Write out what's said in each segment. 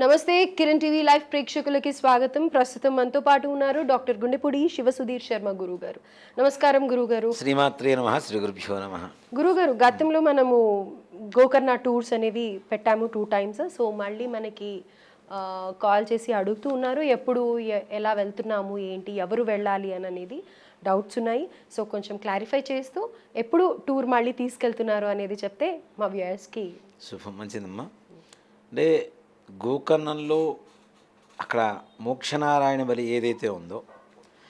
నమస్తే Kiran TV live ప్రేక్షకులకి స్వాగతం. ప్రస్తుతం మనతో పాటు ఉన్నారు డాక్టర్ గుండెపూడి శివ సుధీర్ శర్మ గురువు గారు నమస్కారం గురువు గారు శ్రీమాత్రే నమ శ్రీ గురుభ్యో నమ. గురువు గారు గతంలో మనము గోకర్ణ టూర్స్ అనేవి పెట్టాము టూ టైమ్స్. సో మళ్ళీ మనకి కాల్ చేసి అడుగుతూ ఉన్నారు ఎప్పుడు ఎలా వెళ్తున్నాము ఏంటి ఎవరు వెళ్ళాలి అని అనేది డౌట్స్ ఉన్నాయి. సో కొంచెం క్లారిఫై చేస్తూ ఎప్పుడు టూర్ మళ్ళీ తీసుకెళ్తున్నారు అనేది చెప్తే మా వ్యూయర్స్కి శుభం మంచిదమ్మా. అంటే గోకర్ణంలో అక్కడ మోక్షనారాయణ బలి ఏదైతే ఉందో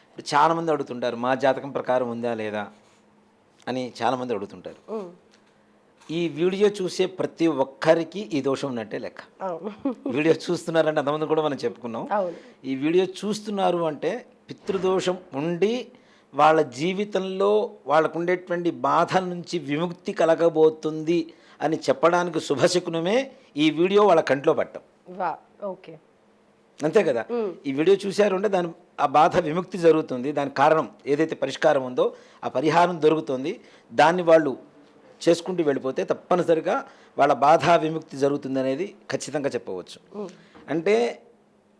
ఇప్పుడు చాలామంది అడుగుతుంటారు మా జాతకం ప్రకారం ఉందా లేదా? అని చాలామంది అడుగుతుంటారు. ఈ వీడియో చూసే ప్రతి ఒక్కరికి ఈ దోషం ఉన్నట్టే లెక్క. వీడియో చూస్తున్నారంటే అంతమంది కూడా మనం చెప్పుకున్నాం. ఈ వీడియో చూస్తున్నారు అంటే పితృదోషం ఉండి వాళ్ళ జీవితంలో వాళ్ళకు ఉండేటువంటి బాధల నుంచి విముక్తి కలగబోతుంది అని చెప్పడానికి శుభశకునమే ఈ వీడియో వాళ్ళ కంట్లో పట్టం. ఓకే. అంతే కదా? ఈ వీడియో చూశారు అంటే దాని ఆ బాధ విముక్తి జరుగుతుంది. దాని కారణం ఏదైతే పరిష్కారం ఉందో ఆ పరిహారం దొరుకుతుంది. దాన్ని వాళ్ళు చేసుకుంటూ వెళ్ళిపోతే తప్పనిసరిగా వాళ్ళ బాధ విముక్తి జరుగుతుంది అనేది ఖచ్చితంగా చెప్పవచ్చు. అంటే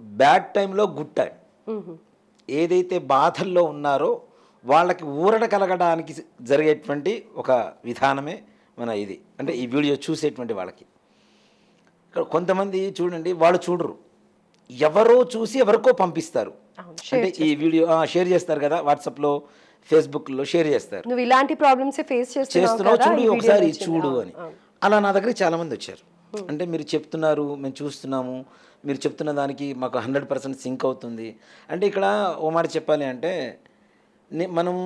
బ్యాడ్ టైంలో గుడ్ టైం. ఏదైతే బాధల్లో ఉన్నారో వాళ్ళకి ఊరట కలగడానికి జరిగేటువంటి ఒక విధానమే మన ఇది. అంటే ఈ వీడియో చూసేటువంటి వాళ్ళకి. ఇక్కడ కొంతమంది చూడండి వాళ్ళు చూడరు. ఎవరో చూసి ఎవరికో పంపిస్తారు. అంటే ఈ వీడియో షేర్ చేస్తారు కదా వాట్సాప్లో ఫేస్బుక్లో షేర్ చేస్తారు. నువ్వు ఇలాంటి ప్రాబ్లమ్స్ ఫేస్ చేస్తున్నావు చూడు ఒకసారి. చూడు అని. అలా నా దగ్గరికి చాలామంది వచ్చారు. అంటే మీరు చెప్తున్నారు మేము చూస్తున్నాము. మీరు చెప్తున్న దానికి మాకు హండ్రెడ్ పర్సెంట్ సింక్ అవుతుంది. అంటే ఇక్కడ ఓ మాట చెప్పాలి అంటే మనం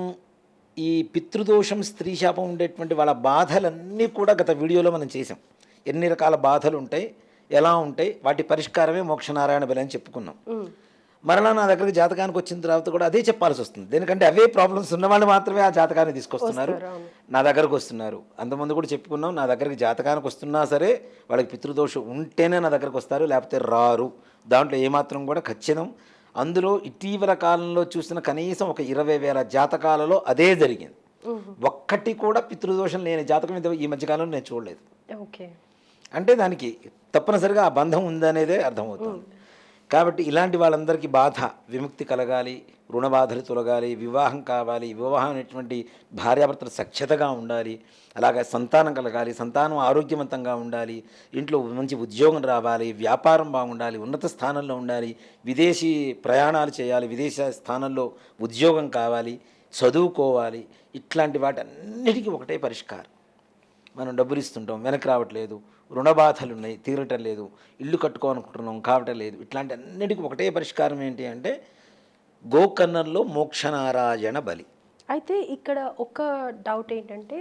ఈ పితృదోషం స్త్రీ శాపం ఉండేటువంటి వాళ్ళ బాధలన్నీ కూడా గత వీడియోలో మనం చేసాం ఎన్ని రకాల బాధలు ఉంటాయి ఎలా ఉంటాయి వాటి పరిష్కారమే మోక్షనారాయణ బలి అని చెప్పుకున్నాం. మరలా నా దగ్గరికి జాతకానికి వచ్చిన తర్వాత కూడా అదే చెప్పాల్సి వస్తుంది. ఎందుకంటే అవే ప్రాబ్లమ్స్ ఉన్న వాళ్ళు మాత్రమే ఆ జాతకాన్ని తీసుకొస్తున్నారు. నా దగ్గరకు వస్తున్నారు. అంతమంది కూడా చెప్పుకున్నాం నా దగ్గరికి జాతకానికి వస్తున్నా సరే వాళ్ళకి పితృదోషం ఉంటేనే నా దగ్గరకు వస్తారు లేకపోతే రారు. దాంట్లో ఏమాత్రం కూడా ఖచ్చితం. అందులో ఇటీవల కాలంలో చూసిన కనీసం ఒక ఇరవై వేల జాతకాలలో అదే జరిగింది. ఒక్కటి కూడా పితృదోషం లేని జాతకం ఈ మధ్యకాలంలో నేను చూడలేదు. ఓకే. అంటే దానికి తప్పనిసరిగా ఆ బంధం ఉందనేదే అర్థమవుతుంది. కాబట్టి ఇలాంటి వాళ్ళందరికీ బాధ. విముక్తి కలగాలి రుణబాధలు తొలగాలి వివాహం కావాలి వివాహం అనేటువంటి భార్యాభర్తలు సఖ్యతగా ఉండాలి అలాగే సంతానం కలగాలి సంతానం ఆరోగ్యవంతంగా ఉండాలి ఇంట్లో మంచి ఉద్యోగం రావాలి వ్యాపారం బాగుండాలి ఉన్నత స్థానంలో ఉండాలి విదేశీ ప్రయాణాలు చేయాలి విదేశీ స్థానంలో ఉద్యోగం కావాలి చదువుకోవాలి ఇట్లాంటి వాటన్నిటికీ ఒకటే పరిష్కారం. మనం డబ్బులు ఇస్తుంటాం వెనక్కి రావట్లేదు రుణ బాధలు ఉన్నాయి తీరటం లేదు ఇల్లు కట్టుకోవాలనుకుంటున్నాం కావటం లేదు. ఇట్లాంటి అన్నిటికీ ఒకటే పరిష్కారం ఏంటి అంటే గోకర్ణంలో మోక్షనారాయణ బలి. అయితే ఇక్కడ ఒక డౌట్ ఏంటంటే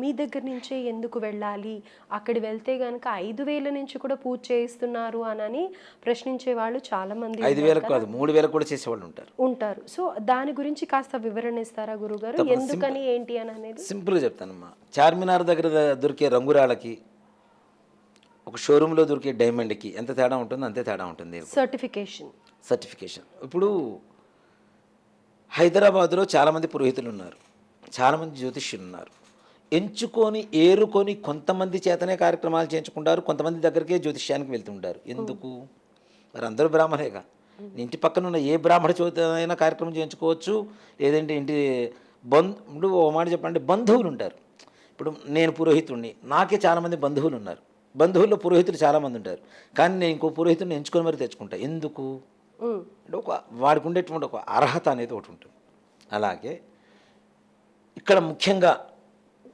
మీ దగ్గర నుంచే ఎందుకు వెళ్ళాలి? అక్కడి వెళ్తే గనక ఐదు వేల నుంచి కూడా పూజ చేయిస్తున్నారు అనని ప్రశ్నించే వాళ్ళు చాలా మంది ఐదు వేలకు కాదు. మూడు వేలకు కూడా చేసేవాళ్ళు ఉంటారు. ఉంటారు. సో దాని గురించి కాస్త వివరణ ఇస్తారా గురుగారు? ఎందుకని ఏంటి అని అనేది? సింపుల్గా చెప్తానమ్మా. చార్మినార్ దగ్గర దొరికే రంగురాళ్ళకి ఒక షోరూంలో దొరికే డైమండ్కి ఎంత తేడా ఉంటుందో అంతే తేడా ఉంటుంది. సర్టిఫికేషన్ సర్టిఫికేషన్ ఇప్పుడు హైదరాబాదులో చాలామంది పురోహితులు ఉన్నారు. చాలామంది జ్యోతిష్యులు ఉన్నారు. ఎంచుకొని ఏరుకొని కొంతమంది చేతనే కార్యక్రమాలు చేయించుకుంటారు. కొంతమంది దగ్గరికే జ్యోతిష్యానికి వెళ్తుంటారు. ఎందుకు? మరి అందరూ బ్రాహ్మణేగా. ఇంటి పక్కన ఉన్న ఏ బ్రాహ్మణ అయినా కార్యక్రమం చేయించుకోవచ్చు. లేదంటే ఇంటి బంధు ఓ మాట చెప్పండి. బంధువులు ఉంటారు ఇప్పుడు నేను పురోహితుడిని నాకే చాలామంది బంధువులు ఉన్నారు బంధువుల్లో పురోహితులు చాలామంది ఉంటారు కానీ నేను ఇంకో పురోహితుడిని ఎంచుకొని మరి తెచ్చుకుంటా. ఎందుకు? అంటే ఒక వాడికి ఉండేటువంటి ఒక అర్హత అనేది ఒకటి ఉంటుంది అలాగే ఇక్కడ ముఖ్యంగా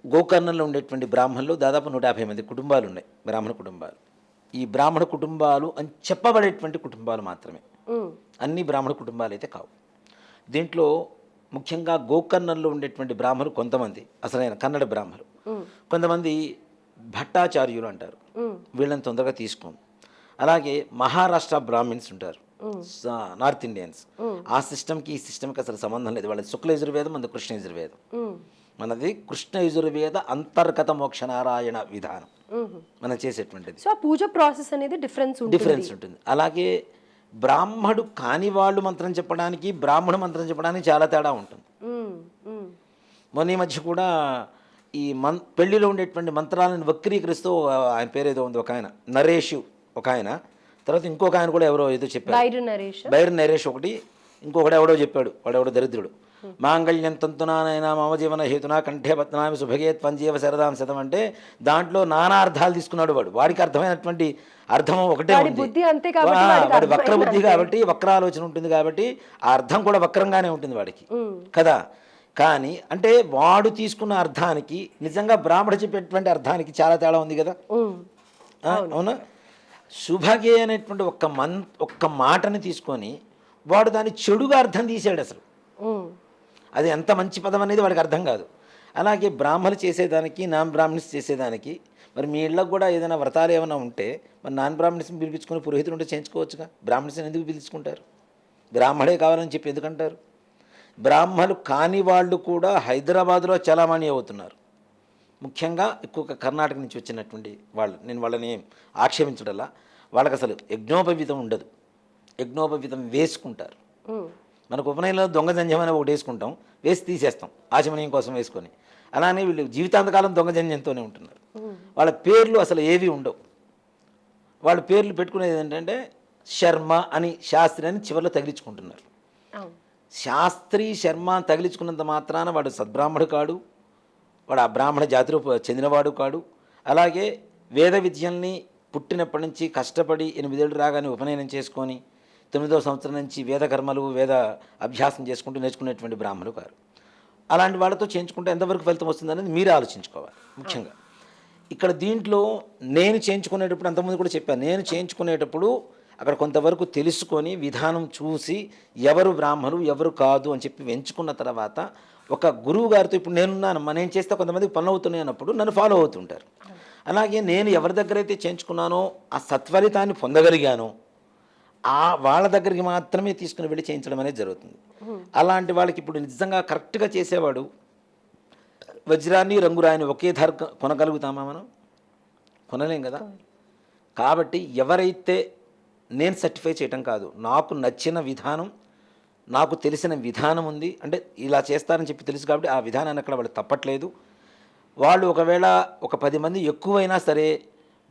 గోకర్ణంలో ఉండేటువంటి బ్రాహ్మణులు దాదాపు నూట యాభై మంది కుటుంబాలు ఉన్నాయి బ్రాహ్మణ కుటుంబాలు. ఈ బ్రాహ్మణ కుటుంబాలు అని చెప్పబడేటువంటి కుటుంబాలు మాత్రమే. అన్ని బ్రాహ్మణ కుటుంబాలు అయితే కావు. దీంట్లో ముఖ్యంగా గోకర్ణంలో ఉండేటువంటి బ్రాహ్మణులు కొంతమంది అసలైన కన్నడ బ్రాహ్మణులు. కొంతమంది భట్టాచార్యులు అంటారు. వీళ్ళని తొందరగా తీసుకోం అలాగే మహారాష్ట్ర బ్రాహ్మిన్స్ ఉంటారు. North Indians. ఆ సిస్టమ్కి ఈ సిస్టమ్కి అసలు సంబంధం లేదు. వాళ్ళది శుక్ల యజుర్వేదం మనది కృష్ణ యజుర్వేదం. మనది కృష్ణ యజుర్వేద అంతర్గత మోక్ష నారాయణ విధానం. మనం చేసేటువంటిది. సో పూజ ప్రాసెస్ అనేది డిఫరెన్స్ ఉంటుంది. డిఫరెన్స్ ఉంటుంది. అలాగే బ్రాహ్మడు కాని వాళ్ళు మంత్రం చెప్పడానికి బ్రాహ్మణ మంత్రం చెప్పడానికి చాలా తేడా ఉంటుంది. మొన్న ఈ మధ్య కూడా ఈ మన్ పెళ్ళిలో ఉండేటువంటి మంత్రాలను వక్రీకరిస్తూ ఆయన పేరు ఏదో ఉంది ఒక ఆయన నరేషు ఒక ఆయన. తర్వాత ఇంకొక ఆయన కూడా ఎవరో ఏదో చెప్పారు. బైరు నరేష్. బైర్ నరేష్ ఒకటి ఇంకొకటి ఎవడో చెప్పాడు వాడెవడో దరిద్రుడు. మాంగళ్యం తంతునానైనా మమ జీవన హేతునా కంఠే పత్నామి సుభగే త్వంజీవ శరదాం శతం అంటే దాంట్లో నానా అర్థాలు తీసుకున్నాడు వాడు. వాడికి అర్థమైనటువంటి అర్థం ఒకటే వాడి ఉంది. వక్ర బుద్ధి. కాబట్టి వక్ర ఆలోచన ఉంటుంది కాబట్టి ఆ అర్థం కూడా వక్రంగానే ఉంటుంది వాడికి. కదా? కానీ అంటే వాడు తీసుకున్న అర్థానికి నిజంగా బ్రాహ్మణ చెప్పేటువంటి అర్థానికి చాలా తేడా ఉంది కదా? అవునా. శుభగే అనేటువంటి ఒక్క మన్ ఒక్క మాటని తీసుకొని వాడు దాన్ని చెడుగా అర్థం తీసాడు అసలు. అది ఎంత మంచి పదం అనేది వాడికి అర్థం కాదు. అలాగే బ్రాహ్మణులు చేసేదానికి నాన్ బ్రాహ్మణ్స్ చేసేదానికి మరి మీ ఇళ్ళకు కూడా ఏదైనా వ్రతాలు ఏమైనా ఉంటే మరి నాన్ బ్రాహ్మణ్స్ని పిలిపించుకొని పురోహితులు ఉంటే చేయించుకోవచ్చుగా? బ్రాహ్మణ్స్ని ఎందుకు పిలుచుకుంటారు బ్రాహ్మడే కావాలని చెప్పి ఎందుకంటారు? బ్రాహ్మణులు కాని వాళ్ళు కూడా హైదరాబాద్లో చలామణి అవుతున్నారు. ముఖ్యంగా ఎక్కువ కర్ణాటక నుంచి వచ్చినటువంటి వాళ్ళు నేను వాళ్ళని ఏం ఆక్షేపించడల్లా వాళ్ళకి అసలు యజ్ఞోపవీతం ఉండదు. యజ్ఞోపవీతం వేసుకుంటారు. మనకు ఉపనయనంలో దొంగ జంజం అని ఒకటి వేసుకుంటాం వేసి తీసేస్తాం ఆచమనీయం కోసం వేసుకొని. అలానే వీళ్ళు జీవితాంతకాలం దొంగ జంజంతోనే ఉంటున్నారు. వాళ్ళ పేర్లు అసలు ఏవి ఉండవు. వాళ్ళ పేర్లు పెట్టుకునేది ఏంటంటే శర్మ అని శాస్త్రి అని చివరిలో తగిలించుకుంటున్నారు. శాస్త్రి శర్మ అని తగిలించుకున్నంత మాత్రాన వాడు సద్బ్రాహ్మడు కాడు వాడు ఆ బ్రాహ్మణ జాతిలో చెందినవాడు కాడు. అలాగే వేద విద్యల్ని పుట్టినప్పటి నుంచి కష్టపడి ఎనిమిదేళ్ళు రాగానే ఉపనయనం చేసుకొని తొమ్మిదవ సంవత్సరం నుంచి వేద కర్మలు వేద అభ్యాసం చేసుకుంటూ నేర్చుకునేటువంటి బ్రాహ్మణులు గారు అలాంటి వాళ్ళతో చేయించుకుంటే ఎంతవరకు ఫలితం వస్తుందనేది మీరే ఆలోచించుకోవాలి ముఖ్యంగా. ఇక్కడ దీంట్లో నేను చేయించుకునేటప్పుడు అంతకుముందు కూడా చెప్పాను నేను చేయించుకునేటప్పుడు అక్కడ కొంతవరకు తెలుసుకొని విధానం చూసి ఎవరు బ్రాహ్మణులు ఎవరు కాదు అని చెప్పి ఎంచుకున్న తర్వాత ఒక గురువు గారితో ఇప్పుడు నేనున్నానమ్మా నేను చేస్తే కొంతమంది పనులు అవుతున్నాయి అన్నప్పుడు నన్ను ఫాలో అవుతుంటారు. అలాగే నేను ఎవరి దగ్గర అయితే చేయించుకున్నానో ఆ సత్ఫలితాన్ని పొందగలిగానో ఆ వాళ్ళ దగ్గరికి మాత్రమే తీసుకుని వెళ్ళి చేయించడం అనేది జరుగుతుంది. అలాంటి వాళ్ళకి ఇప్పుడు నిజంగా కరెక్ట్గా చేసేవాడు వజ్రాన్ని రంగురాయిని ఒకే ధర కొనగలుగుతామా మనం? కొనలేం కదా? కాబట్టి ఎవరైతే నేను సర్టిఫై చేయటం కాదు నాకు నచ్చిన విధానం నాకు తెలిసిన విధానం ఉంది. అంటే ఇలా చేస్తారని చెప్పి తెలుసు కాబట్టి ఆ విధానాన్ని అక్కడ వాళ్ళు తప్పట్లేదు. వాళ్ళు ఒకవేళ ఒక పది మంది ఎక్కువైనా సరే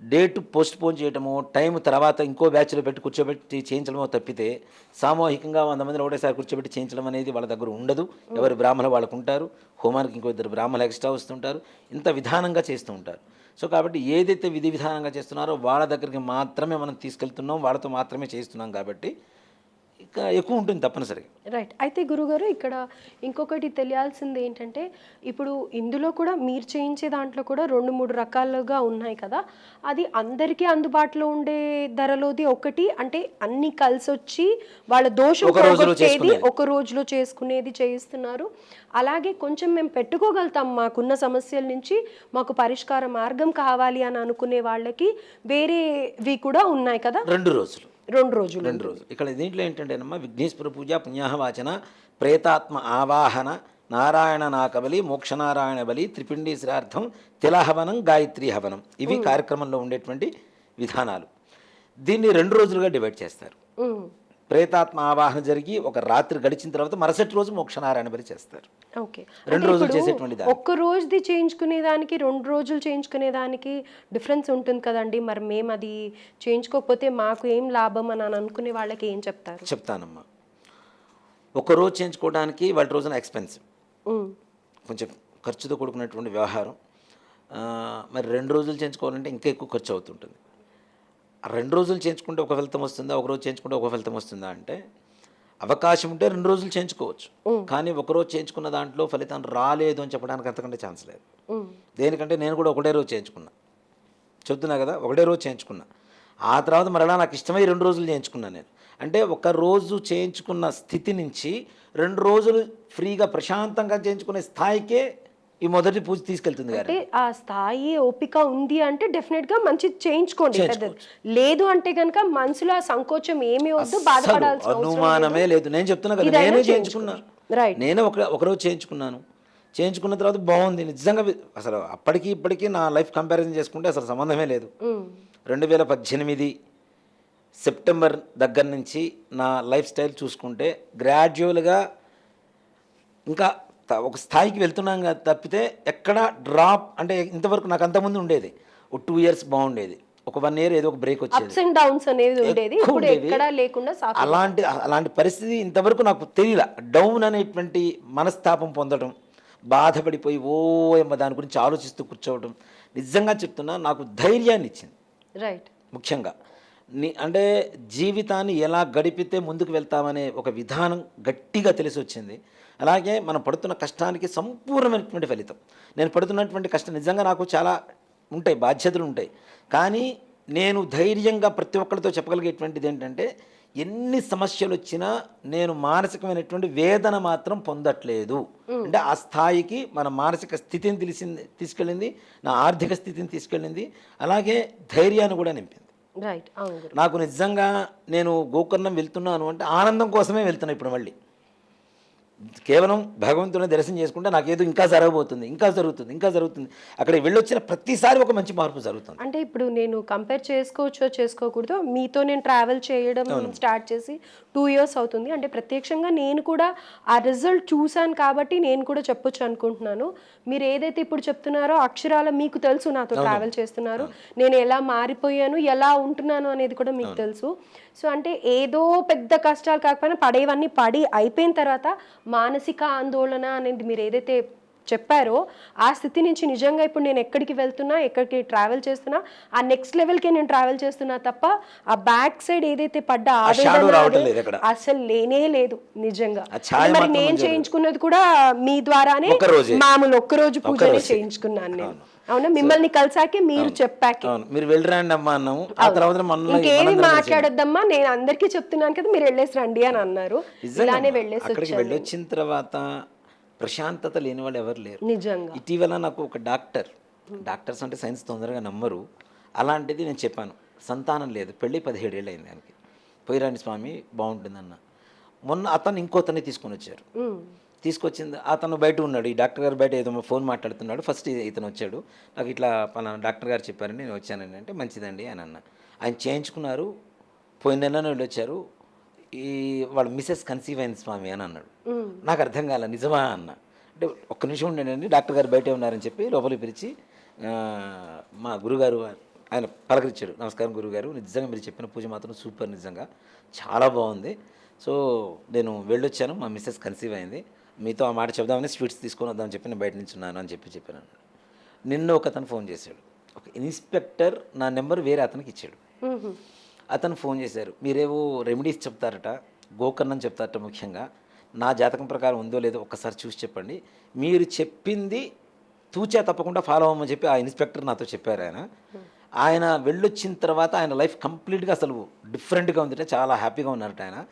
డేట్ పోస్ట్ పోన్ చేయడము టైం తర్వాత ఇంకో బ్యాచ్లో పెట్టి కూర్చోబెట్టి చేయించడమో తప్పితే సామూహికంగా వంద మందిని ఒకటేసారి కూర్చోబెట్టి చేయించడం అనేది వాళ్ళ దగ్గర ఉండదు. ఎవరు బ్రాహ్మణులు వాళ్ళకు ఉంటారు. హోమానికి ఇంకో ఇద్దరు బ్రాహ్మణులు ఎక్స్ట్రా వస్తుంటారు. ఇంత విధానంగా చేస్తూ ఉంటారు. సో కాబట్టి ఏదైతే విధి విధానంగా చేస్తున్నారో వాళ్ళ దగ్గరికి మాత్రమే మనం తీసుకెళ్తున్నాం. వాళ్ళతో మాత్రమే చేస్తున్నాం కాబట్టి ఎక్కువ ఉంటుంది తప్పనిసరిగా. రైట్ అయితే గురుగారు ఇక్కడ ఇంకొకటి తెలియాల్సింది ఏంటంటే ఇప్పుడు ఇందులో కూడా మీరు చేయించే దాంట్లో కూడా రెండు మూడు రకాలుగా ఉన్నాయి కదా. అది అందరికీ అందుబాటులో ఉండే ధరలోది ఒకటి అంటే అన్ని కలిసి వచ్చి వాళ్ళ దోషం పోగొట్టేది. ఒక రోజులో చేసుకునేది చేయిస్తున్నారు. అలాగే కొంచెం మేము పెట్టుకోగలుగుతాం మాకున్న సమస్యల నుంచి మాకు పరిష్కార మార్గం కావాలి అని అనుకునే వాళ్ళకి వేరేవి కూడా ఉన్నాయి కదా. రెండు రోజులు. రెండు రోజులు రెండు రోజులు. ఇక్కడ దీంట్లో ఏంటంటేనమ్మా విఘ్నేశ్వర పూజ పుణ్యాహవాచన ప్రేతాత్మ ఆవాహన నారాయణ నాకబలి మోక్షనారాయణ బలి త్రిపిండి శ్రార్థం తిలహవనం గాయత్రి హవనం. ఇవి కార్యక్రమంలో ఉండేటువంటి విధానాలు. దీన్ని రెండు రోజులుగా డివైడ్ చేస్తారు. ప్రేతాత్మ ఆవాహన జరిగి ఒక రాత్రి గడిచిన తర్వాత మరుసటి రోజు మోక్షనారాయణ బలి చేస్తారు. ఓకే. రెండు రోజులు చేసేటువంటి. ఒక్క రోజుది చేయించుకునే దానికి రెండు రోజులు చేయించుకునే దానికి డిఫరెన్స్ ఉంటుంది కదండి. మరి మేము అది చేయించుకోకపోతే మాకు ఏం లాభం అని అని అనుకునే వాళ్ళకి ఏం చెప్తారు? చెప్తానమ్మా. ఒక రోజు చేయించుకోవడానికి వాళ్ళ రోజున ఎక్స్పెన్సివ్ కొంచెం ఖర్చుతో కూడుకున్నటువంటి వ్యవహారం. మరి రెండు రోజులు చేయించుకోవాలంటే ఇంకా ఎక్కువ ఖర్చు అవుతుంటుంది. రెండు రోజులు చేయించుకుంటే ఒక ఫలితం వస్తుందా? ఒక రోజు చేయించుకుంటే ఒక ఫలితం వస్తుందా అంటే అవకాశం ఉంటే రెండు రోజులు చేయించుకోవచ్చు. కానీ ఒక రోజు చేయించుకున్న దాంట్లో ఫలితం రాలేదు అని చెప్పడానికి అంతకంటే ఛాన్స్ లేదు. దేనికంటే నేను కూడా ఒకటే రోజు చేయించుకున్నా. చెప్తున్నా కదా ఒకటే రోజు చేయించుకున్నా. ఆ తర్వాత మరలా నాకు ఇష్టమై రెండు రోజులు చేయించుకున్నాను నేను. అంటే ఒక రోజు చేయించుకున్న స్థితి నుంచి రెండు రోజులు ఫ్రీగా ప్రశాంతంగా చేయించుకునే స్థాయికే ఈ మొదటి పూజ తీసుకెళ్తుంది అంటే ఆ స్థాయి ఓపిక ఉంది అంటే డెఫినెట్గా మంచి చేయించుకోండి. పెద్దది. లేదు అంటే కనుక మనసులో ఆ సంకోచం ఏమీ వద్దు బాధపడాల్సిన అవసరం అనుమానమే లేదు. నేను చెప్తున్నా కదా ఇదైనా నేనే చేయించుకున్నా. రైట్ నేనే ఒక ఒకరోజు చేయించుకున్నాను. చేయించుకున్న తర్వాత బాగుంది. నిజంగా వి- అసలు అప్పటికి ఇప్పటికీ నా లైఫ్ కంపారిజన్ చేసుకుంటే అసలు సంబంధమే లేదు. ఉమ్, రెండు వేల పద్దెనిమిది సెప్టెంబర్ దగ్గర నుంచి నా లైఫ్ స్టైల్ చూసుకుంటే గ్రాడ్యువల్గా ఇంకా ఒక స్థాయికి వెళ్తున్నాం కదా తప్పితే ఎక్కడ డ్రాప్ అంటే ఇంతవరకు నాకు అంతకుముందు ఉండేది. ఒక టూ ఇయర్స్ బాగుండేది. ఒక వన్ ఇయర్ ఏదో ఒక బ్రేక్ వచ్చేది. అప్స్ అండ్ డౌన్స్ అనేది ఉండేది. ఇప్పుడు. ఎక్కడా లేకుండా అలాంటి అలాంటి పరిస్థితి ఇంతవరకు నాకు తెలియల డౌన్ అనేటువంటి మనస్తాపం పొందడం బాధపడిపోయి ఓ ఏమో దాని గురించి ఆలోచిస్తూ కూర్చోవడం నిజంగా చెప్తున్నా నాకు ధైర్యాన్ని ఇచ్చింది. రైట్ ముఖ్యంగా. నీ అంటే జీవితాన్ని ఎలా గడిపితే ముందుకు వెళ్తామనే ఒక విధానం గట్టిగా తెలిసి వచ్చింది అలాగే మనం పడుతున్న కష్టానికి సంపూర్ణమైనటువంటి ఫలితం. నేను పడుతున్నటువంటి కష్టం నిజంగా నాకు చాలా ఉంటాయి బాధ్యతలు ఉంటాయి. కానీ నేను ధైర్యంగా ప్రతి ఒక్కరితో చెప్పగలిగేటువంటిది ఏంటంటే ఎన్ని సమస్యలు వచ్చినా నేను మానసికమైనటువంటి వేదన మాత్రం పొందట్లేదు. అంటే ఆ స్థాయికి మన మానసిక స్థితిని తెలిసింది తీసుకెళ్ళింది నా ఆర్థిక స్థితిని తీసుకెళ్ళింది అలాగే ధైర్యాన్ని కూడా నింపింది. రైట్ నాకు నిజంగా నేను గోకర్ణం వెళ్తున్నాను అంటే ఆనందం కోసమే వెళ్తున్నా ఇప్పుడు మళ్ళీ. కేవలం భగవంతుని దర్శనం చేసుకుంటే నాకేదో ఇంకా జరగబోతుంది ఇంకా జరుగుతుంది ఇంకా జరుగుతుంది. అక్కడికి వెళ్ళొచ్చిన ప్రతిసారి ఒక మంచి మార్పు జరుగుతుంది. అంటే ఇప్పుడు నేను కంపేర్ చేసుకోవచ్చో చేసుకోకూడదు మీతో నేను ట్రావెల్ చేయడం స్టార్ట్ చేసి టూ ఇయర్స్ అవుతుంది. అంటే ప్రత్యక్షంగా నేను కూడా ఆ రిజల్ట్ చూశాను కాబట్టి నేను కూడా చెప్పొచ్చు అనుకుంటున్నాను. మీరు ఏదైతే ఇప్పుడు చెప్తున్నారో అక్షరాల మీకు తెలుసు నాతో ట్రావెల్ చేస్తున్నారు. నేను ఎలా మారిపోయాను ఎలా ఉంటున్నాను అనేది కూడా మీకు తెలుసు. సో అంటే ఏదో పెద్ద కష్టాలు కాకపోయినా పడేవన్నీ పడి అయిపోయిన తర్వాత మానసిక ఆందోళన అనేది మీరు ఏదైతే చెప్పారో ఆ స్థితి నుంచి నిజంగా ఇప్పుడు నేను ఎక్కడికి వెళ్తున్నా ఎక్కడికి ట్రావెల్ చేస్తున్నా ఆ నెక్స్ట్ లెవెల్కి నేను ట్రావెల్ చేస్తున్నా తప్ప ఆ బ్యాక్ సైడ్ ఏదైతే పడ్డ ఆవేదన. అసలు లేనే లేదు నిజంగా మరి నేను చేయించుకున్నది కూడా మీ ద్వారానే. మామూలు ఒక్క రోజు పూజనే. చేయించుకున్నాను నేను అవునా? మిమ్మల్ని కలిసాకే మీరు చెప్పాకే. అవును. మీరు వెళ్ళిరండి అమ్మా అన్నాము ఆ తర్వాత మనలో ఇంకేమి మాట్లాడొద్దమ్మా. నేను అందరికీ చెప్తున్నాను కదా మీరు వెళ్ళేసి రండి అని అన్నారు. ఇలానే. వెళ్ళేసి అక్కడికి వెళ్ళొచ్చిన తర్వాత ప్రశాంతత లేని వాళ్ళు ఎవరు లేరు. నిజంగా. ఇటీవల నాకు ఒక డాక్టర్ డాక్టర్స్ అంటే సైన్స్ తొందరగా నమ్మరు. అలాంటిది నేను చెప్పాను. సంతానం లేదు. పెళ్ళి పదిహేడు ఏళ్ళు అయింది దానికి పోయిరాని స్వామి బాగుంటుందన్న. మొన్న అతను ఇంకోతన్ని తీసుకొని వచ్చారు. తీసుకొచ్చింది అతను బయట ఉన్నాడు. ఈ డాక్టర్ గారు బయట ఏదో ఫోన్ మాట్లాడుతున్నాడు. ఫస్ట్ ఇతను వచ్చాడు. నాకు ఇట్లా పలానా డాక్టర్ గారు చెప్పారని నేను వచ్చానండి అంటే మంచిదండి అని అన్న. ఆయన చేయించుకున్నారు. పోయిన నెల వీళ్ళు వచ్చారు. ఈ వాళ్ళ మిసెస్ కన్సీవ్ అయింది స్వామి అని అన్నాడు. నాకు అర్థం కాల నిజమా అన్న. అంటే ఒక్క నిమిషం ఉండండి డాక్టర్ గారు బయటే ఉన్నారని చెప్పి లోపలికి పిలిచి మా గురుగారు ఆయన పలకరించాడు. నమస్కారం గురుగారు నిజంగా మీరు చెప్పిన పూజ మాత్రం సూపర్ నిజంగా. చాలా బాగుంది. సో నేను వెళ్ళొచ్చాను. మా మిస్సెస్ కన్సీవ్ అయింది. మీతో ఆ మాట చెప్దామని స్వీట్స్ తీసుకొని వద్దామని చెప్పి నేను బయట నుంచి ఉన్నాను అని చెప్పి చెప్పాను. నిన్న ఒక అతను ఫోన్ చేశాడు. ఒక ఇన్స్పెక్టర్ నా నెంబర్ వేరే అతనికి ఇచ్చాడు. అతను ఫోన్ చేశారు. మీరేవో రెమెడీస్ చెప్తారట గోకర్ణం చెప్తారట ముఖ్యంగా. నా జాతకం ప్రకారం ఉందో లేదో ఒక్కసారి చూసి చెప్పండి. మీరు చెప్పింది తూచా తప్పకుండా ఫాలో అవ్వమని చెప్పి ఆ ఇన్స్పెక్టర్ నాతో చెప్పారు ఆయన. ఆయన వెళ్ళొచ్చిన తర్వాత ఆయన లైఫ్ కంప్లీట్గా అసలు డిఫరెంట్గా ఉందిట చాలా హ్యాపీగా ఉన్నారట ఆయన.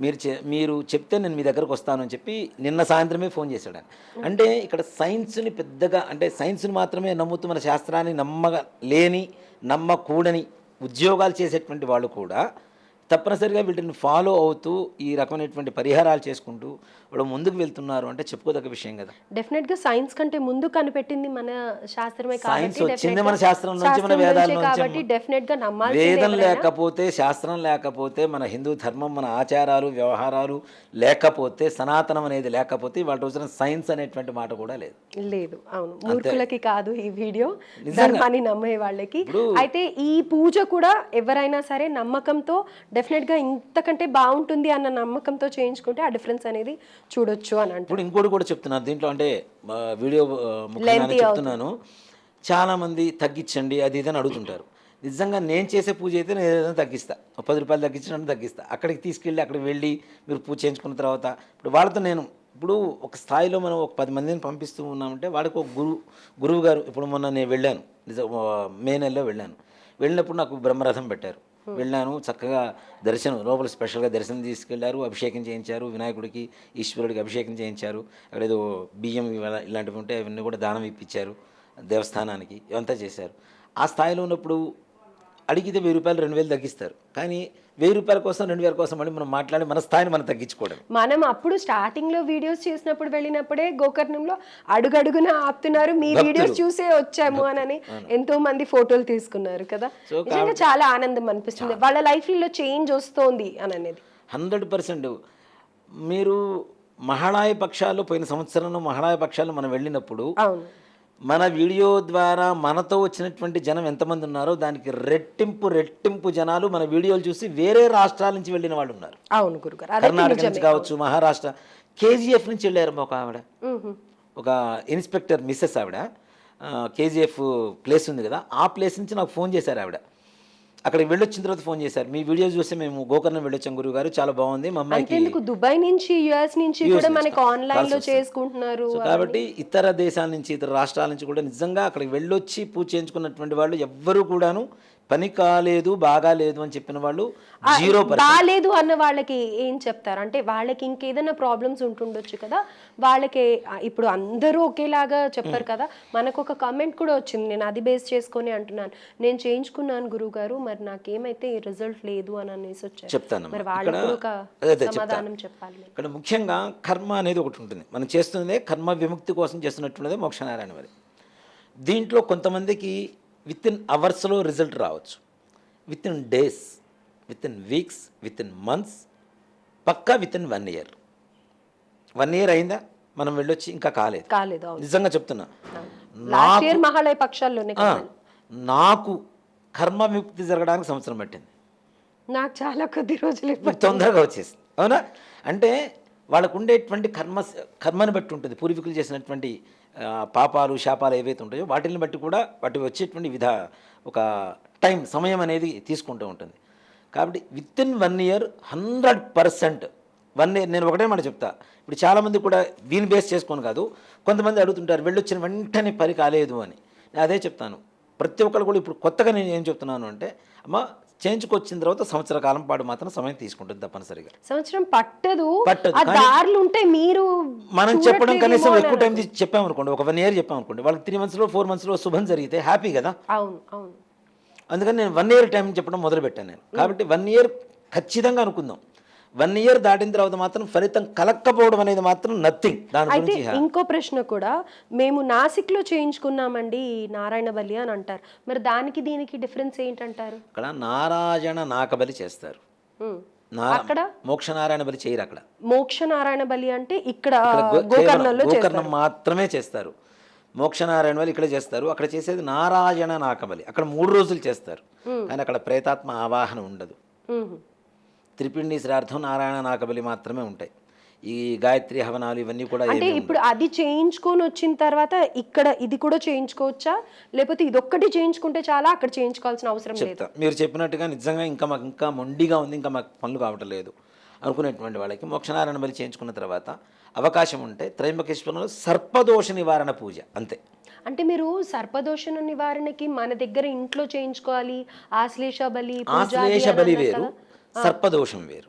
మీరు చె మీరు చెప్తే నేను మీ దగ్గరకు వస్తాను అని చెప్పి నిన్న సాయంత్రమే ఫోన్ చేశాడు ఆయన. అంటే ఇక్కడ సైన్స్ని పెద్దగా అంటే సైన్స్ని మాత్రమే నమ్ముతూ మన శాస్త్రాన్ని నమ్మగ లేని నమ్మకూడని ఉద్యోగాలు చేసేటువంటి వాళ్ళు కూడా తప్పనిసరిగా వీటిని ఫాలో అవుతూ ఈ రకమైనటువంటి పరిహారాలు చేసుకుంటూ వాళ్ళు ముందుకు వెళ్తున్నారు అంటే చెప్పుకోదగ్గ విషయం కదా. డెఫినెట్గా సైన్స్ కంటే ముందు కనిపెట్టింది మన శాస్త్రమే సైన్స్ వచ్చింది మన శాస్త్రం నుంచి మన వేదాల నుంచే డెఫినెట్గా నమ్మాల్సిందే వేదం. లేకపోతే శాస్త్రం లేకపోతే మన హిందూ ధర్మం మన ఆచారాలు వ్యవహారాలు లేకపోతే సనాతనం అనేది లేకపోతే వాళ్ళ రోజున సైన్స్ అనేటువంటి మాట కూడా లేదు. లేదు అవును. మూర్ఖులకి కాదు ఈ వీడియో. ధర్మాన్ని నమ్మే వాళ్ళకి అయితే ఈ పూజ కూడా ఎవరైనా సరే నమ్మకంతో డెఫినెట్గా ఇంతకంటే బాగుంటుంది అన్న నమ్మకంతో చేయించుకుంటే ఆ డిఫరెన్స్ అనేది చూడొచ్చు అని అంటారు ఇప్పుడు ఇంకోటి కూడా చెప్తున్నారు దీంట్లో అంటే వీడియో ముఖ్యంగానే చెప్తున్నాను చాలా మంది తగ్గించండి అది ఇది అని అడుగుతుంటారు. నిజంగా నేను చేసే పూజ అయితే నేను ఏదైనా తగ్గిస్తా. ఒక పది రూపాయలు తగ్గించినట్టు తగ్గిస్తా. అక్కడికి తీసుకెళ్ళి అక్కడికి వెళ్ళి మీరు పూజ చేయించుకున్న తర్వాత ఇప్పుడు వాళ్ళతో నేను ఇప్పుడు ఒక స్థాయిలో మనం ఒక పది మందిని పంపిస్తూ ఉన్నామంటే వాడికి ఒక గురువు గురువు గారు ఇప్పుడు మొన్న నేను వెళ్ళాను మే నెలలో వెళ్ళాను. వెళ్ళినప్పుడు నాకు బ్రహ్మరథం పెట్టారు. వెళ్ళాను. చక్కగా దర్శనం లోపల స్పెషల్గా దర్శనం తీసుకెళ్ళారు. అభిషేకం చేయించారు. వినాయకుడికి ఈశ్వరుడికి అభిషేకం చేయించారు. అక్కడ ఏదో బియ్యం ఇలాంటివి ఉంటే అవన్నీ కూడా దానం ఇప్పించారు దేవస్థానానికి. ఇవంతా చేశారు. ఆ స్థాయిలో ఉన్నప్పుడు అడిగితే వెయ్యి రూపాయలు రెండు వేలు తగ్గిస్తారు. కానీ వెయ్యి రూపాయల కోసం రెండు వేల కోసం మళ్ళీ మనం మాట్లాడి మన స్థాయిని మనం తగ్గించుకోవడం మనం అప్పుడు స్టార్టింగ్లో వీడియోస్ చేసినప్పుడు వెళ్ళినప్పుడే గోకర్ణంలో అడుగడుగున ఆపుతున్నారు మీ వీడియోస్ చూసే వచ్చాము అని ఎంతో మంది ఫోటోలు తీసుకున్నారు కదా. నిజంగా చాలా ఆనందం అనిపిస్తుంది. వాళ్ళ లైఫ్లో చేంజ్ వస్తోంది అని అనేది హండ్రెడ్ పర్సెంట్. మీరు మహాళాయ పక్షాలు పోయిన సంవత్సరంలో మహాళాయ పక్షాలు మనం వెళ్ళినప్పుడు అవును. మన వీడియో ద్వారా మనతో వచ్చినటువంటి జనం ఎంతమంది ఉన్నారో దానికి రెట్టింపు రెట్టింపు జనాలు మన వీడియోలు చూసి వేరే రాష్ట్రాల నుంచి వెళ్ళిన వాళ్ళు ఉన్నారు. అవును గురుగారు. కర్ణాటక నుంచి కావచ్చు మహారాష్ట్ర కేజీఎఫ్ నుంచి వెళ్ళారు ఒక ఆవిడ. ఒక ఇన్స్పెక్టర్ మిస్సెస్ ఆవిడ. కేజీఎఫ్ ప్లేస్ ఉంది కదా ఆ ప్లేస్ నుంచి నాకు ఫోన్ చేశారు ఆవిడ. అక్కడికి వెళ్ళొచ్చిన తర్వాత ఫోన్ చేశారు. మీ వీడియో చూసి మేము గోకర్ణం వెళ్ళొచ్చాం గురువు గారు చాలా బాగుంది. మా అమ్మాయికి అంతేందుకు? దుబాయ్ నుంచి యుఎస్ నుంచి కూడా మనకి ఆన్లైన్లో. చేసుకుంటున్నారు కాబట్టి ఇతర దేశాల నుంచి ఇతర రాష్ట్రాల నుంచి కూడా నిజంగా అక్కడికి వెళ్ళొచ్చి పూజ చేయించుకున్నటువంటి వాళ్ళు ఎవ్వరూ కూడాను పని కాలేదు బాగా లేదు అని చెప్పిన వాళ్ళు జీరో బాగాలేదు అన్న వాళ్ళకి ఏం చెప్తారు? అంటే వాళ్ళకి ఇంకేదైనా ప్రాబ్లమ్స్ ఉంటుండొచ్చు కదా? వాళ్ళకి ఇప్పుడు అందరూ ఒకేలాగా చెప్పారు కదా? మనకు ఒక కామెంట్ కూడా వచ్చింది. నేను అది బేస్ చేసుకొని అంటున్నాను. నేను చేయించుకున్నాను గురువు గారు మరి నాకేమైతే రిజల్ట్ లేదు అని అనేసి వచ్చారు. చెప్తాను మరి వాళ్ళకి ఒక. సమాధానం చెప్పాలి. ఇక్కడ ముఖ్యంగా కర్మ అనేది ఒకటి ఉంటుంది. మనం చేస్తున్నదే కర్మ విముక్తి కోసం చేస్తున్నట్టున్నదే మోక్షనారాయణ మరి దీంట్లో కొంతమందికి విత్ ఇన్ అవర్స్లో రిజల్ట్ రావచ్చు. Within days within weeks within months పక్కా within one year one year అయిందా? మనం వెళ్ళొచ్చి ఇంకా కాలేదు. కాలేదు నిజంగా చెప్తున్నా. మహాలయ పక్షాల్లోనే. నాకు కర్మ విముక్తి జరగడానికి సంవత్సరం పట్టింది. నాకు చాలా కొద్ది రోజులు తొందరగా వచ్చేసింది. అవునా? అంటే వాళ్ళకు ఉండేటువంటి కర్మ కర్మని బట్టి ఉంటుంది. పూర్వీకులు చేసినటువంటి పాపాలు శాపాలు ఏవైతే ఉంటాయో వాటిని బట్టి కూడా వాటి వచ్చేటువంటి విధ ఒక టైం సమయం అనేది తీసుకుంటూ ఉంటుంది. కాబట్టి within one year hundred percent one year నేను ఒకటే మాట చెప్తా. ఇప్పుడు చాలామంది కూడా వీన్ బేస్ చేసుకొని కాదు కొంతమంది అడుగుతుంటారు వెళ్ళొచ్చిన వెంటనే పని కాలేదు అని. నేను అదే చెప్తాను. ప్రతి ఒక్కరు కూడా ఇప్పుడు కొత్తగా నేను ఏం చెప్తున్నాను అంటే అమ్మ చేయించుకొచ్చిన తర్వాత సంవత్సర కాలం పాటు మాత్రం సమయం తీసుకుంటుంది తప్పనిసరిగా. సంవత్సరం పట్టదు. పట్టదు, ఉంటే మీరు మనం చెప్పడం కనీసం ఎక్కువ టైం తీసి చెప్పామనుకోండి ఒక వన్ ఇయర్ చెప్పామనుకోండి వాళ్ళకి త్రీ మంత్స్లో ఫోర్ మంత్స్లో శుభం జరిగితే హ్యాపీ కదా. అవును అవును. అందుకని నేను వన్ ఇయర్ టైం చెప్పడం మొదలుపెట్టాను నేను. కాబట్టి వన్ ఇయర్ ఖచ్చితంగా అనుకుందాం. వన్ ఇయర్ దాటిన తర్వాత మాత్రం ఫలితం కలక్కపోవడం అనేది మాత్రం నథింగ్ దాని అయితే గురించి ఇంకో ప్రశ్న కూడా మేము నాసిక్లో చేయించుకున్నామండి నారాయణ బలి అని అంటారు. మరి దానికి దీనికి డిఫరెన్స్ ఏంటంటారు? అక్కడ నారాయణ నాకబలి చేస్తారు. ఉమ్. నా అక్కడ? మోక్షనారాయణ బలి చేయరు అక్కడ. మోక్ష నారాయణ బలి అంటే ఇక్కడ ఇక్కడ గో- గోకర్ణంలో కేవలం గోకర్ణం మాత్రమే చేస్తారు. మోక్షనారాయణ బలి ఇక్కడ చేస్తారు. అక్కడ చేసేది నారాయణ నాకబలి. అక్కడ మూడు రోజులు చేస్తారు. కానీ అక్కడ ప్రేతాత్మ ఆవాహన ఉండదు. ఉమ్. త్రిపిండి శ్రార్థం నారాయణ నాకబలి మాత్రమే ఉంటాయి. ఈ గాయత్రి హవనాలు ఇవన్నీ కూడా అంటే ఇప్పుడు అది చేయించుకొని వచ్చిన తర్వాత ఇక్కడ ఇది కూడా చేయించుకోవచ్చా? లేకపోతే ఇదొక్కటి చేయించుకుంటే చాలా అక్కడ చేయించుకోవాల్సిన అవసరం లేదు? మీరు చెప్పినట్టుగా నిజంగా ఇంకా మాకు ఇంకా మొండిగా ఉంది ఇంకా మాకు పనులు కావటం లేదు అనుకునేటువంటి వాళ్ళకి మోక్షనారాయణ బలి చేయించుకున్న తర్వాత అవకాశం ఉంటే త్రయంబకేశ్వరంలో సర్పదోష నివారణ పూజ అంతే. అంటే మీరు సర్పదోషణ నివారణకి మన దగ్గర ఇంట్లో చేయించుకోవాలి. ఆశ్లేష బలి ఆశ్లేష బలి వేరు? సర్పదోషం వేరు.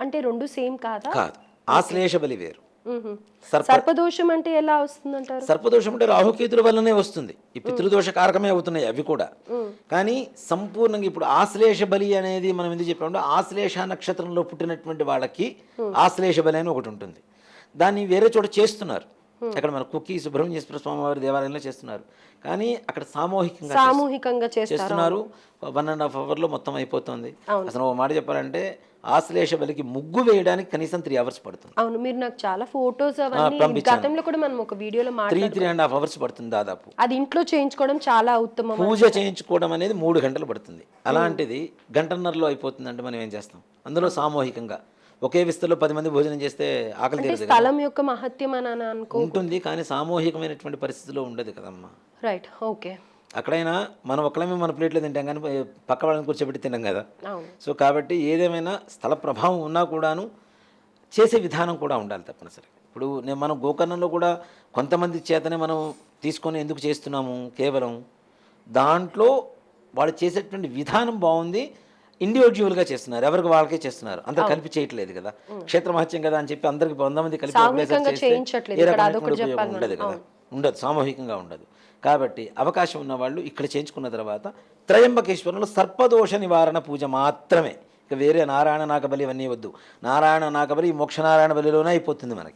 అంటే రెండు సేమ్ కాదా? కాదు. ఆశ్లేష బలి వేరు. సర్పదోషం అంటే ఎలా వస్తుందంటారు? సర్పదోషం అంటే రాహుకేతుల వల్లనే వస్తుంది. ఈ పితృదోష కారకమే అవుతున్నాయి అవి కూడా. కానీ సంపూర్ణంగా ఇప్పుడు ఆశ్లేష బలి అనేది మనం ఎందుకు చెప్పామంటే ఆశ్లేష నక్షత్రంలో పుట్టినటువంటి వాళ్ళకి ఆశ్లేష బలి అని ఒకటి ఉంటుంది. దాన్ని వేరే చోట చేస్తున్నారు. అక్కడ మన కుక్కి సుబ్రహ్మణ్యేశ్వర స్వామి వారి దేవాలయంలో చేస్తున్నారు. కానీ అక్కడ సామూహికంగా సామూహికంగా చేస్తున్నారు. వన్ అండ్ హాఫ్ అవర్లో మొత్తం అయిపోతుంది. అసలు ఒక మాట చెప్పాలంటే ఆశ్లేష బలికి ముగ్గు వేయడానికి కనీసం త్రీ అవర్స్ పడుతుంది. అవును మీరు నాకు చాలా ఫొటోస్. గతంలో కూడా మనం ఒక వీడియోలో three three and half hours పడుతుంది దాదాపు. అది ఇంట్లో చేయించుకోవడం చాలా ఉత్తమం పూజ చేయించుకోవడం అనేది మూడు గంటలు పడుతుంది. అలాంటిది గంటన్నరలో అయిపోతుందంటే మనం ఏం చేస్తాం? అందులో సామూహికంగా. ఒకే విస్తలో పది మంది భోజనం చేస్తే ఆకలి తీరదు. స్థలం యొక్క మహత్యం అని అని అనుకో ఉంటుంది కానీ సామూహికమైనటువంటి పరిస్థితిలో ఉండదు కదమ్మా. రైట్ ఓకే అక్కడైనా మనం ఒక్కలమే మన ప్లేట్లో తింటాం కానీ పక్క వాళ్ళని కూర్చోబెట్టి తిన్నాం కదా. సో కాబట్టి ఏదేమైనా స్థల ప్రభావం ఉన్నా కూడాను చేసే విధానం కూడా ఉండాలి తప్పనిసరి ఇప్పుడు నేను మనం గోకర్ణంలో కూడా కొంతమంది చేతనే మనం తీసుకొని ఎందుకు చేస్తున్నాము? కేవలం దాంట్లో వాళ్ళు చేసేటువంటి విధానం బాగుంది ఇండివిజువల్గా చేస్తున్నారు. ఎవరికి వాళ్ళకే చేస్తున్నారు. అందరు కలిపి చేయట్లేదు కదా. క్షేత్ర మహత్యం కదా అని చెప్పి అందరికి వంద మంది కలిపి ఉండదు. కదా. ఉండదు. సామూహికంగా ఉండదు. కాబట్టి అవకాశం ఉన్న వాళ్ళు ఇక్కడ చేయించుకున్న తర్వాత త్రయంబకేశ్వరంలో సర్పదోష నివారణ పూజ మాత్రమే. ఇక వేరే నారాయణ నాగబలి ఇవన్నీ వద్దు. నారాయణ నాగబలి ఈ మోక్షనారాయణ బలిలోనే అయిపోతుంది మనకి.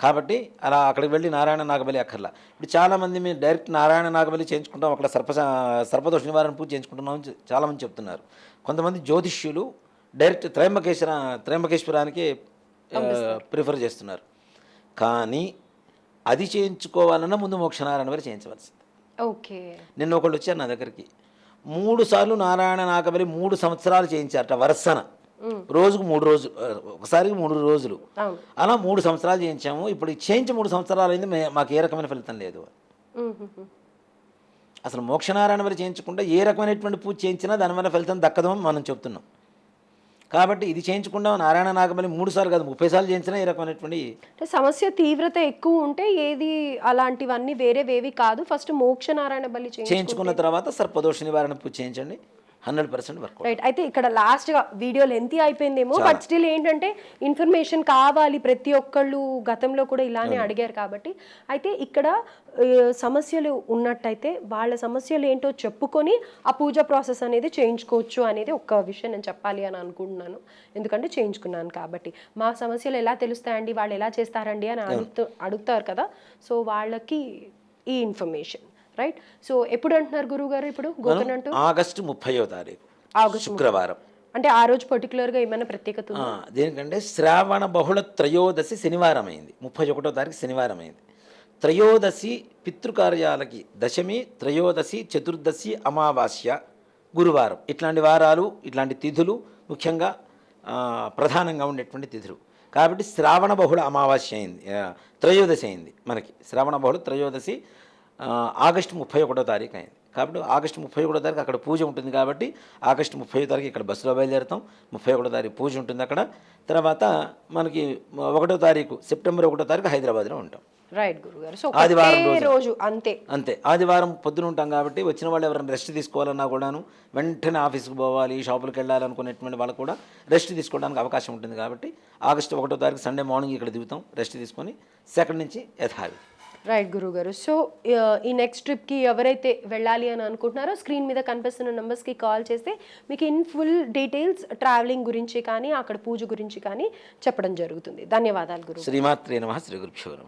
కాబట్టి అలా అక్కడికి వెళ్ళి నారాయణ నాగబలి అక్కర్లా. ఇప్పుడు చాలామంది మేము డైరెక్ట్ నారాయణ నాగబలి చేయించుకుంటాం అక్కడ సర్ప సర్పదోష నివారణ పూజ చేయించుకుంటున్నాం చాలామంది చెప్తున్నారు. కొంతమంది జ్యోతిష్యులు డైరెక్ట్ త్రయంబకేశ్వర త్రయంబకేశ్వరానికి ప్రిఫర్ చేస్తున్నారు. కానీ అది చేయించుకోవాలన్నా ముందు మోక్షనారాయణ వారు చేయించవలసింది. ఓకే. నిన్న ఒకళ్ళు వచ్చారు నా దగ్గరికి. మూడు సార్లు నారాయణ నాగబలి మూడు సంవత్సరాలు చేయించారట వరుసన. రోజుకు మూడు రోజులు ఒకసారికి మూడు రోజులు. అలా మూడు సంవత్సరాలు చేయించాము. ఇప్పుడు చేయించి మూడు సంవత్సరాలు అయింది మాకు ఏ రకమైన ఫలితం లేదు. అసలు మోక్షనారాయణ వారు చేయించకుండా ఏ రకమైనటువంటి పూజ చేయించినా దానివల్ల ఫలితం దక్కదు అని మనం చెప్తున్నాం. కాబట్టి ఇది చేయించకుండా నారాయణ నాగబలి మూడు సార్లు కాదు ముప్పై సార్లు చేయించినా ఏ రకమైనటువంటి అంటే సమస్య తీవ్రత ఎక్కువ ఉంటే ఏది అలాంటివన్నీ వేరేవేవి కాదు. ఫస్ట్ మోక్ష నారాయణ బలి చేయించు చేయించుకున్న తర్వాత సర్పదోష నివారణ పూజ చేయించండి. హండ్రెడ్ పర్సెంట్ వర్క్ రైట్ అయితే ఇక్కడ లాస్ట్గా వీడియో లెంతీ అయిపోయిందేమో బట్ స్టిల్ ఏంటంటే ఇన్ఫర్మేషన్ కావాలి ప్రతి ఒక్కళ్ళు గతంలో కూడా ఇలానే అడిగారు కాబట్టి. అయితే ఇక్కడ సమస్యలు ఉన్నట్టయితే వాళ్ళ సమస్యలు ఏంటో చెప్పుకొని ఆ పూజ ప్రాసెస్ అనేది చేయించుకోవచ్చు అనేది ఒక్క విషయం నేను చెప్పాలి అని అనుకుంటున్నాను. ఎందుకంటే చేయించుకున్నాను కాబట్టి. మా సమస్యలు ఎలా తెలుస్తాయండి? వాళ్ళు ఎలా చేస్తారండి అని అడుగుతూ అడుగుతారు కదా. సో వాళ్ళకి ఈ ఇన్ఫర్మేషన్ రైట్ సో ఎప్పుడు అంటున్నారు గురువు గారు ఇప్పుడు గోకర్ణ అంటూ? ఆగస్టు ముప్పయో తారీఖు ఆగస్టు శుక్రవారం. అంటే ఆ రోజు పర్టికులర్గా ఏమైనా ప్రత్యేకత దేనికంటే శ్రావణ బహుళ త్రయోదశి శనివారం అయింది. ముప్పై ఒకటో తారీఖు శనివారం అయింది. త్రయోదశి పితృకార్యాలకి దశమి త్రయోదశి చతుర్దశి అమావాస్య గురువారం. ఇట్లాంటి వారాలు ఇట్లాంటి తిథులు ముఖ్యంగా ప్రధానంగా ఉండేటువంటి తిథులు. కాబట్టి శ్రావణ బహుళ అమావాస్య అయింది. త్రయోదశి అయింది మనకి. శ్రావణ బహుళ త్రయోదశి ఆగస్టు ముప్పై ఒకటో తారీఖు అయింది. కాబట్టి ఆగస్టు ముప్పై ఒకటో తారీఖు అక్కడ పూజ ఉంటుంది కాబట్టి ఆగస్టు ముప్పై తారీఖు ఇక్కడ బస్సులో బయలుదేరుతాం. ముప్పై ఒకటో తారీఖు పూజ ఉంటుంది అక్కడ. తర్వాత మనకి ఒకటో తారీఖు సెప్టెంబర్ ఒకటో తారీఖు హైదరాబాద్లో ఉంటాం. రైట్ గురుగారు. సో ఆదివారం రోజు. అంతే. అంతే. ఆదివారం పొద్దున ఉంటాం కాబట్టి వచ్చిన వాళ్ళు ఎవరైనా రెస్ట్ తీసుకోవాలన్నా కూడాను వెంటనే ఆఫీస్కి పోవాలి షాపులకు వెళ్ళాలనుకునేటువంటి వాళ్ళకు కూడా రెస్ట్ తీసుకోవడానికి అవకాశం ఉంటుంది కాబట్టి ఆగస్టు ఒకటో తారీఖు సండే మార్నింగ్ ఇక్కడ దిగుతాం రెస్ట్ తీసుకొని సెకండ్ నుంచి యథావి రైట్ గురుగారు సో ఈ నెక్స్ట్ ట్రిప్కి ఎవరైతే వెళ్ళాలి అని అనుకుంటున్నారో స్క్రీన్ మీద కనిపిస్తున్న నెంబర్స్కి కాల్ చేస్తే మీకు ఇన్ ఫుల్ డీటెయిల్స్ ట్రావెలింగ్ గురించి కానీ అక్కడ పూజ గురించి కానీ చెప్పడం జరుగుతుంది. ధన్యవాదాలు గురు శ్రీమాత్రే నమ శ్రీ గురుభ్యో